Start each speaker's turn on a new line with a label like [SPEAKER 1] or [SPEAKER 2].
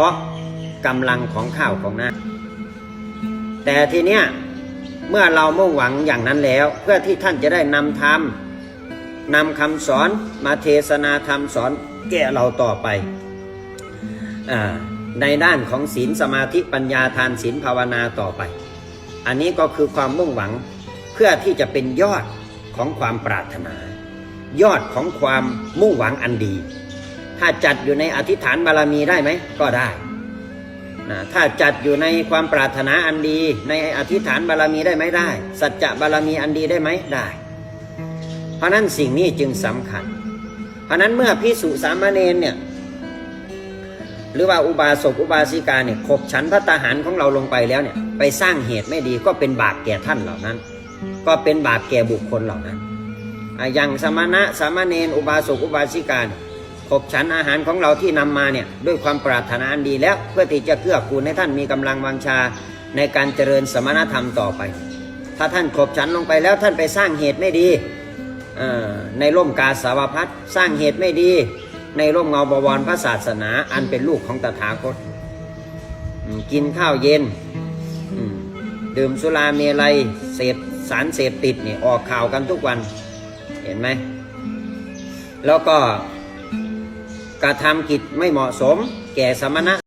[SPEAKER 1] เพราะกำลังของข้าวของน้ำแต่ทีเนี้ยเมื่อเรามุ่งหวังอย่างนั้นแล้ว เพื่อที่ท่านจะได้นำธรรมนำคำสอนมาเทศนาธรรมสอนแก่เราต่อไปอในด้านของศีลสมาธิปัญญาทานศีลภาวนาต่อไป อันนี้ก็คือความมุ่งหวังเพื่อที่จะเป็นยอดของความปรารถนา ยอดของความมุ่งหวังอันดี ถ้าจัดอยู่ในอธิษฐานบารมีได้ไหมก็ได้นะถ้าจัดอยู่ในความปรารถนาอันดี ในอธิษฐานบารมีได้ไหมได้ สัจจะบารมีอันดีได้ไหมได้ เพราะนั้นสิ่งนี้จึงสำคัญ เพราะนั้นเมื่อพิสุสามเณรเนี่ยหรือว่าอุบาสกอุบาสิกาเนี่ยขบฉันพระตาหารของเราลงไปแล้วเนี่ยไปสร้างเหตุไม่ดีก็เป็นบาปแก่ท่านเหล่านั้น ก็เป็นบาปแก่บุคคลเหล่านั้นอะอย่างสมณะสามเณรอุบาสกอุบาสิกาเนี่ย ขบฉันอาหารของเราที่นำมาเนี่ยด้วยความปรารถนาอันดีแล้วเพื่อที่จะเกื้อกูลให้ท่านมีกำลังวังชาในการเจริญสมณธรรมต่อไป ถ้าท่านขบฉันลงไปแล้วท่านไปสร้างเหตุไม่ดีในร่มกาสาวพัดสร้างเหตุไม่ดี ในร่มเงาบวรพระศาสนาอันเป็นลูกของตถาคต กินข้าวเย็นดื่มสุราเมลัยเสพสารเสพติดเนี่ยออกข่าวกันทุกวันเห็นไหมแล้วก็ กระทำกิจไม่เหมาะสม แก่สมณะ